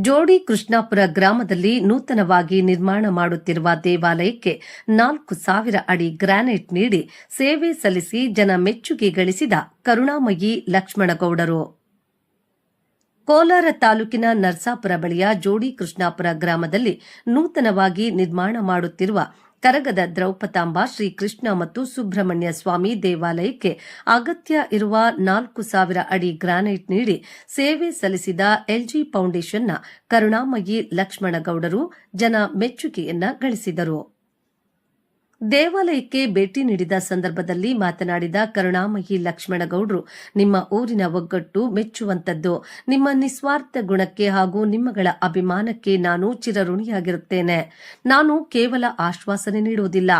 ಜೋಡಿ ಕೃಷ್ಣಾಪುರ ಗ್ರಾಮದಲ್ಲಿ ನೂತನವಾಗಿ ನಿರ್ಮಾಣ ಮಾಡುತ್ತಿರುವ ದೇವಾಲಯಕ್ಕೆ ನಾಲ್ಕು ಸಾವಿರ ಅಡಿ ಗ್ರಾನೈಟ್ ನೀಡಿ ಸೇವೆ ಸಲ್ಲಿಸಿ ಜನ ಮೆಚ್ಚುಗೆ ಗಳಿಸಿದ ಕರುಣಾಮಯಿ ಲಕ್ಷ್ಮಣಗೌಡರು. ಕೋಲಾರ ತಾಲೂಕಿನ ನರ್ಸಾಪುರ ಬಳಿಯ ಜೋಡಿ ಕೃಷ್ಣಾಪುರ ಗ್ರಾಮದಲ್ಲಿ ನೂತನವಾಗಿ ನಿರ್ಮಾಣ ಮಾಡುತ್ತಿರುವ ಕರಗದ ದ್ರೌಪತಾಂಬ ಶ್ರೀ ಕೃಷ್ಣ ಮತ್ತು ಸುಬ್ರಹ್ಮಣ್ಯ ಸ್ವಾಮಿ ದೇವಾಲಯಕ್ಕೆ ಅಗತ್ಯ ಇರುವ ನಾಲ್ಕು ಸಾವಿರ ಅಡಿ ಗ್ರಾನೈಟ್ ನೀಡಿ ಸೇವೆ ಸಲ್ಲಿಸಿದ ಎಲ್ಜಿ ಫೌಂಡೇಶನ್ನ ಕರುಣಾಮಯಿ ಲಕ್ಷ್ಮಣಗೌಡರು ಜನ ಮೆಚ್ಚುಗೆಯನ್ನ ಗಳಿಸಿದರು. ದೇವಾಲಯಕ್ಕೆ ಭೇಟಿ ನೀಡಿದ ಸಂದರ್ಭದಲ್ಲಿ ಮಾತನಾಡಿದ ಕರುಣಾಮಯಿ ಲಕ್ಷ್ಮಣಗೌಡರು, ನಿಮ್ಮ ಊರಿನ ಒಗ್ಗಟ್ಟು ಮೆಚ್ಚುವಂತದ್ದು ನಿಮ್ಮ ನಿಸ್ವಾರ್ಥ ಗುಣಕ್ಕೆ ಹಾಗೂ ನಿಮ್ಮಗಳ ಅಭಿಮಾನಕ್ಕೆ ನಾನು ಚಿರಋಣಿಯಾಗಿರುತ್ತೇನೆ. ನಾನು ಕೇವಲ ಆಶ್ವಾಸನೆ ನೀಡುವುದಿಲ್ಲ.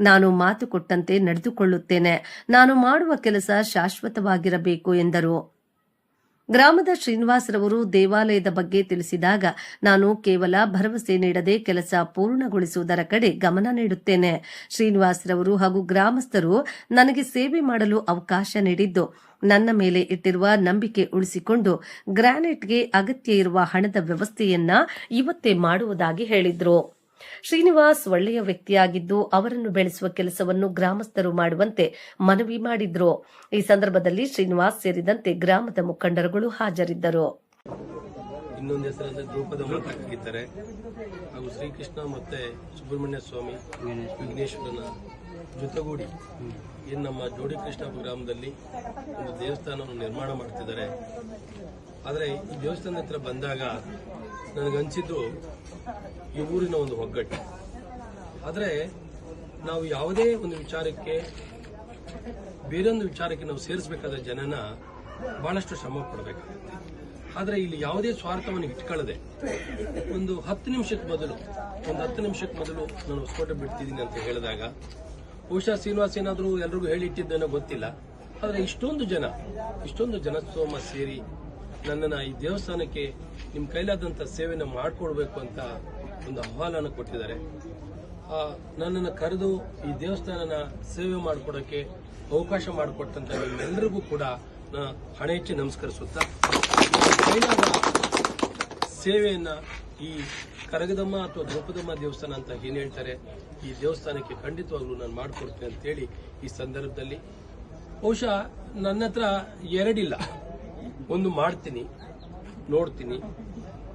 ನಾನು ಮಾತು ಕೊಟ್ಟಂತೆ ನಡೆದುಕೊಳ್ಳುತ್ತೇನೆ. ನಾನು ಮಾಡುವ ಕೆಲಸ ಶಾಶ್ವತವಾಗಿರಬೇಕು ಎಂದರು. ಗ್ರಾಮದ ಶ್ರೀನಿವಾಸರವರು ದೇವಾಲಯದ ಬಗ್ಗೆ ತಿಳಿಸಿದಾಗ, ನಾನು ಕೇವಲ ಭರವಸೆ ನೀಡದೆ ಕೆಲಸ ಪೂರ್ಣಗೊಳಿಸುವುದರ ಕಡೆ ಗಮನ ನೀಡುತ್ತೇನೆ. ಶ್ರೀನಿವಾಸರವರು ಹಾಗೂ ಗ್ರಾಮಸ್ಥರು ನನಗೆ ಸೇವೆ ಮಾಡಲು ಅವಕಾಶ ನೀಡಿದ್ದು, ನನ್ನ ಮೇಲೆ ಇಟ್ಟಿರುವ ನಂಬಿಕೆ ಉಳಿಸಿಕೊಂಡು ಗ್ರಾನೈಟ್ಗೆ ಅಗತ್ಯ ಇರುವ ಹಣದ ವ್ಯವಸ್ಥೆಯನ್ನ ಇವತ್ತೇ ಮಾಡುವುದಾಗಿ ಹೇಳಿದ್ರು. ಶ್ರೀನಿವಾಸ್ ಒಳ್ಳೆಯ ವ್ಯಕ್ತಿಯಾಗಿದ್ದು ಅವರನ್ನು ಬೆಳೆಸುವ ಕೆಲಸವನ್ನು ಗ್ರಾಮಸ್ಥರು ಮಾಡುವಂತೆ ಮನವಿ ಮಾಡಿದ್ರು. ಈ ಸಂದರ್ಭದಲ್ಲಿ ಶ್ರೀನಿವಾಸ್ ಸೇರಿದಂತೆ ಗ್ರಾಮದ ಮುಖಂಡರುಗಳು ಹಾಜರಿದ್ದರು. ಇನ್ನೊಂದು ಹೆಸರಲ್ಲಿ ದ್ರೌಪದ ಮಾತಾಗಿದ್ದಾರೆ ಹಾಗೂ ಶ್ರೀಕೃಷ್ಣ ಮತ್ತೆ ಸುಬ್ರಹ್ಮಣ್ಯ ಸ್ವಾಮಿ, ವಿಘ್ನೇಶ್ವರನ ಜೊತೆಗೂಡಿ ಏನು ನಮ್ಮ ಜೋಡಿ ಕೃಷ್ಣ ಗ್ರಾಮದಲ್ಲಿ ಒಂದು ದೇವಸ್ಥಾನವನ್ನು ನಿರ್ಮಾಣ ಮಾಡ್ತಿದ್ದಾರೆ. ಆದರೆ ಈ ದೇವಸ್ಥಾನದ ಹತ್ರ ಬಂದಾಗ ನನಗನ್ಸಿದ್ದು ಈ ಊರಿನ ಒಂದು ಒಗ್ಗಟ್ಟು. ಆದರೆ ನಾವು ಯಾವುದೇ ಒಂದು ವಿಚಾರಕ್ಕೆ, ಬೇರೊಂದು ವಿಚಾರಕ್ಕೆ ನಾವು ಸೇರಿಸಬೇಕಾದ ಜನನ ಬಹಳಷ್ಟು ಶ್ರಮ ಪಡಬೇಕಾಗುತ್ತೆ. ಆದರೆ ಇಲ್ಲಿ ಯಾವುದೇ ಸ್ವಾರ್ಥವನ್ನು ಇಟ್ಕೊಳ್ಳದೆ ಒಂದು ಹತ್ತು ನಿಮಿಷಕ್ಕೆ ಮೊದಲು, ಒಂದು ಹತ್ತು ನಿಮಿಷಕ್ಕೆ ಮೊದಲು ನಾನು ಹೊಸಕೋಟೆ ಬಿಡ್ತಿದ್ದೀನಿ ಅಂತ ಹೇಳಿದಾಗ, ಬಹುಶಃ ಶ್ರೀನಿವಾಸ್ ಏನಾದರೂ ಎಲ್ರಿಗೂ ಹೇಳಿಟ್ಟಿದ್ದೇನೋ ಗೊತ್ತಿಲ್ಲ. ಆದರೆ ಇಷ್ಟೊಂದು ಜನ, ಇಷ್ಟೊಂದು ಜನಸ್ತೋಮ ಸೇರಿ ನನ್ನನ್ನು ಈ ದೇವಸ್ಥಾನಕ್ಕೆ ನಿಮ್ಮ ಕೈಲಾದಂಥ ಸೇವೆನ ಮಾಡಿಕೊಡ್ಬೇಕು ಅಂತ ಒಂದು ಆಹ್ವಾನ ಕೊಟ್ಟಿದ್ದಾರೆ. ನನ್ನನ್ನು ಕರೆದು ಈ ದೇವಸ್ಥಾನನ ಸೇವೆ ಮಾಡಿಕೊಡೋಕ್ಕೆ ಅವಕಾಶ ಮಾಡಿಕೊಟ್ಟಂತ ನಿಮ್ಮೆಲ್ಲರಿಗೂ ಕೂಡ ನಾ ಹಣೆ ಹೆಚ್ಚಿ ನಮಸ್ಕರಿಸುತ್ತಾ ಕೈಲಾದ ಸೇವೆಯನ್ನ ಈ ಕರಗದಮ್ಮ ಅಥವಾ ದ್ರೌಪದಮ್ಮ ದೇವಸ್ಥಾನ ಅಂತ ಏನು ಹೇಳ್ತಾರೆ, ಈ ದೇವಸ್ಥಾನಕ್ಕೆ ಖಂಡಿತವಾಗ್ಲೂ ನಾನು ಮಾಡಿಕೊಡ್ತೇನೆ ಅಂತೇಳಿ ಈ ಸಂದರ್ಭದಲ್ಲಿ. ಬಹುಶಃ ನನ್ನ ಹತ್ರ ಎರಡಿಲ್ಲ. ಒಂದು ಮಾಡ್ತೀನಿ, ನೋಡ್ತೀನಿ,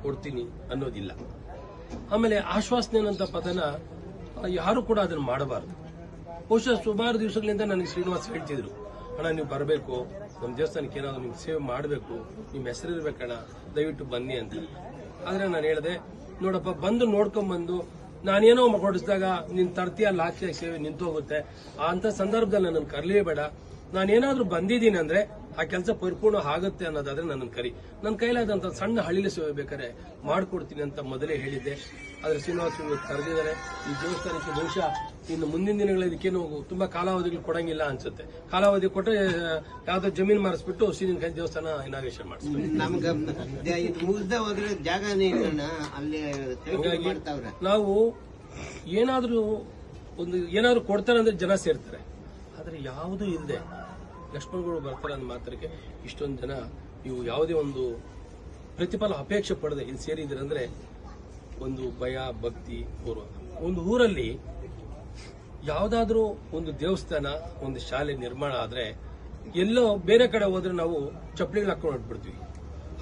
ಕೊಡ್ತೀನಿ ಅನ್ನೋದಿಲ್ಲ. ಆಮೇಲೆ ಆಶ್ವಾಸನೆ ಅನ್ನೋಂಥ ಪದನ ಯಾರು ಕೂಡ ಅದನ್ನು ಮಾಡಬಾರ್ದು. ಬಹುಶಃ ಸುಮಾರು ದಿವಸಗಳಿಂದ ನನಗೆ ಶ್ರೀನಿವಾಸ್ ಹೇಳ್ತಿದ್ರು, ಅಣ್ಣ, ನೀವು ಬರಬೇಕು ನಮ್ಮ ದೇವಸ್ಥಾನಕ್ಕೆ ಏನಾದ್ರು ನಿಮ್ಗೆ ಸೇವೆ ಮಾಡಬೇಕು, ನಿಮ್ಮ ಹೆಸರಿರ್ಬೇಕಣ್ಣ ದಯವಿಟ್ಟು ಬನ್ನಿ ಅಂತ. ಆದರೆ ನಾನು ಹೇಳಿದೆ, ನೋಡಪ್ಪ, ಬಂದು ನೋಡ್ಕೊಂಬಂದು, ನಾನೇನೋ ಹೊಡಿಸಿದಾಗ ನೀನು ತರ್ತೀಯ ಲಾಕ್ಷ ಸೇವೆ ನಿಂತೋಗುತ್ತೆ. ಅಂತ ಸಂದರ್ಭದಲ್ಲಿ ನನ್ನನ್ನು ಕರ್ಲೇಬೇಡ ನಾನೇನಾದರೂ ಬಂದಿದ್ದೀನಿ ಅಂದ್ರೆ ಆ ಕೆಲಸ ಪರಿಪೂರ್ಣ ಆಗುತ್ತೆ ಅನ್ನೋದಾದ್ರೆ ನನ್ನ ಕರಿ. ನನ್ನ ಕೈಲಾದಂತ ಸಣ್ಣ ಹಳ್ಳಿಲಿ ಸೇವೆ ಬೇಕಾದ್ರೆ ಮಾಡ್ಕೊಡ್ತೀನಿ ಅಂತ ಮೊದಲೇ ಹೇಳಿದ್ದೆ. ಆದ್ರೆ ಶ್ರೀನಿವಾಸ ಕರೆದಿದ್ದಾರೆ. ಈ ದೇವಸ್ಥಾನಕ್ಕೆ ಬಹುಶಃ ಇನ್ನು ಮುಂದಿನ ದಿನಗಳಲ್ಲಿ ಇದಕ್ಕೇನು ತುಂಬಾ ಕಾಲಾವಧಿಗಳು ಕೊಡಂಗಿಲ್ಲ ಅನ್ಸುತ್ತೆ. ಕಾಲಾವಧಿ ಕೊಟ್ಟರೆ ಯಾವ್ದೋ ಜಮೀನ್ ಮಾರಿಸ್ಬಿಟ್ಟು ಶ್ರೀನಿನ ಕೈ ದೇವಸ್ಥಾನ ಇನಾಗ್ರೇಷನ್ ಮಾಡಿಸ್ತಾರೆ ಮಾಡ್ತಾವ್ರೆ. ನಾವು ಏನಾದ್ರೂ ಒಂದು ಏನಾದ್ರು ಕೊಡ್ತಾರೆ ಅಂದ್ರೆ ಜನ ಸೇರ್ತಾರೆ. ಆದ್ರೆ ಯಾವುದು ಇಲ್ಲದೆ ಲಕ್ಷ್ಮಣಗಳು ಬರ್ತಾರೆ ಅನ್ನೋ ಮಾತ್ರಕ್ಕೆ ಇಷ್ಟೊಂದು ಜನ ಇವು ಯಾವುದೇ ಒಂದು ಪ್ರತಿಫಲ ಅಪೇಕ್ಷೆ ಪಡೆದೆ ಇಲ್ಲಿ ಸೇರಿದ್ರಂದ್ರೆ ಒಂದು ಭಯ, ಭಕ್ತಿ ಪೂರ್ವ ಒಂದು ಊರಲ್ಲಿ ಯಾವುದಾದ್ರೂ ಒಂದು ದೇವಸ್ಥಾನ, ಒಂದು ಶಾಲೆ ನಿರ್ಮಾಣ ಆದ್ರೆ ಎಲ್ಲೋ ಬೇರೆ ಕಡೆ ಹೋದ್ರೆ ನಾವು ಚಪ್ಪಲಿಗಳು ಹಾಕೊಂಡು ಹೊಟ್ಬಿಡ್ತೀವಿ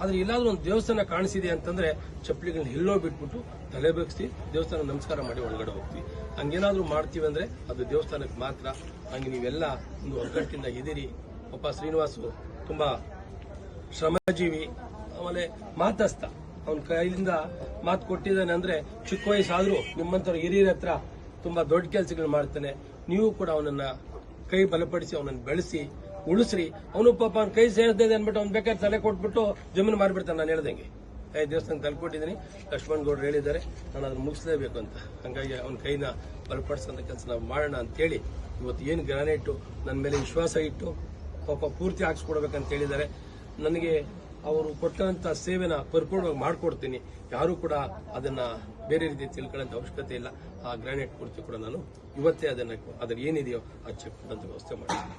ಆದ್ರೆ ಎಲ್ಲಾದ್ರೂ ಒಂದು ದೇವಸ್ಥಾನ ಕಾಣಿಸಿದೆ ಅಂತಂದ್ರೆ ಚಪ್ಪಲಿಗಳನ್ನ ಎಲ್ಲೋ ಬಿಟ್ಬಿಟ್ಟು ತಲೆ ಬಗ್ಸಿ ದೇವಸ್ಥಾನ ನಮಸ್ಕಾರ ಮಾಡಿ ಒಳಗಡೆ ಹೋಗ್ತೀವಿ. ಹಂಗೇನಾದ್ರೂ ಮಾಡ್ತೀವಿ ಅಂದ್ರೆ ಅದು ದೇವಸ್ಥಾನಕ್ಕೆ ಮಾತ್ರ. ಹಂಗೆ ನೀವೆಲ್ಲ ಒಂದು ಒಗ್ಗಟ್ಟಿಂದ ಇದ್ದೀರಿ ಒಬ್ಬ ಶ್ರೀನಿವಾಸು ತುಂಬಾ ಶ್ರಮಜೀವಿ, ಆಮೇಲೆ ಮಾತಸ್ಥ ಅವನ ಕೈಲಿಂದ ಮಾತು ಕೊಟ್ಟಿದ್ದಾನೆ ಅಂದ್ರೆ ಚಿಕ್ಕ ವಯಸ್ಸಾದ್ರೂ ನಿಮ್ಮಂತರ ಹಿರಿಯರ ಹತ್ರ ತುಂಬಾ ದೊಡ್ಡ ಕೆಲಸಗಳು ಮಾಡ್ತಾನೆ. ನೀವು ಕೂಡ ಅವನನ್ನ ಕೈ ಬಲಪಡಿಸಿ, ಅವನನ್ನ ಬೆಳೆಸಿ, ಉಳಿಸ್ರಿ. ಅವನು ಪಾಪ ಅವ್ನ ಕೈ ಸೇರಿದೆ ಅಂದ್ಬಿಟ್ಟು ಅವ್ನು ಬೇಕಾದ್ರೆ ತಲೆ ಕೊಟ್ಬಿಟ್ಟು ಜಮೀನು ಮಾರ್ಬಿಡ್ತಾನೆ ನಾನು ಹೇಳ್ದಂಗೆ. ದೇವಸ್ಥಾನ ತಲುಪಿಟ್ಟಿದ್ದೀನಿ. ಲಕ್ಷ್ಮಣ್ ಗೌಡ್ರು ಹೇಳಿದ್ದಾರೆ, ನಾನು ಅದನ್ನು ಮುಗಿಸಲೇಬೇಕು ಅಂತ. ಹಂಗಾಗಿ ಅವನ ಕೈನ ಬಲಪಡಿಸೋಂಥ ಕೆಲಸ ನಾವು ಮಾಡೋಣ ಅಂತೇಳಿ ಇವತ್ತು ಏನು ಗ್ರಾನೈಟು ನನ್ನ ಮೇಲೆ ವಿಶ್ವಾಸ ಇಟ್ಟು ಪಾಪ ಪೂರ್ತಿ ಹಾಕ್ಸ್ಕೊಡ್ಬೇಕಂತ ಹೇಳಿದ್ದಾರೆ. ನನಗೆ ಅವರು ಕೊಟ್ಟಂತ ಸೇವೆನ ಪರಿಪೂರ್ಣವಾಗಿ ಮಾಡಿಕೊಡ್ತೀನಿ. ಯಾರು ಕೂಡ ಅದನ್ನ ಬೇರೆ ರೀತಿ ತಿಳ್ಕೊಳ್ಳೋಂಥ ಅವಶ್ಯಕತೆ ಇಲ್ಲ. ಆ ಗ್ರಾನೈಟ್ ಪೂರ್ತಿ ಕೂಡ ನಾನು ಇವತ್ತೇ ಅದನ್ನ ಅದ್ರ ಏನಿದೆಯೋ ಆ ಚೆಕ್ ಅಂತ ವ್ಯವಸ್ಥೆ ಮಾಡ್ತೀನಿ.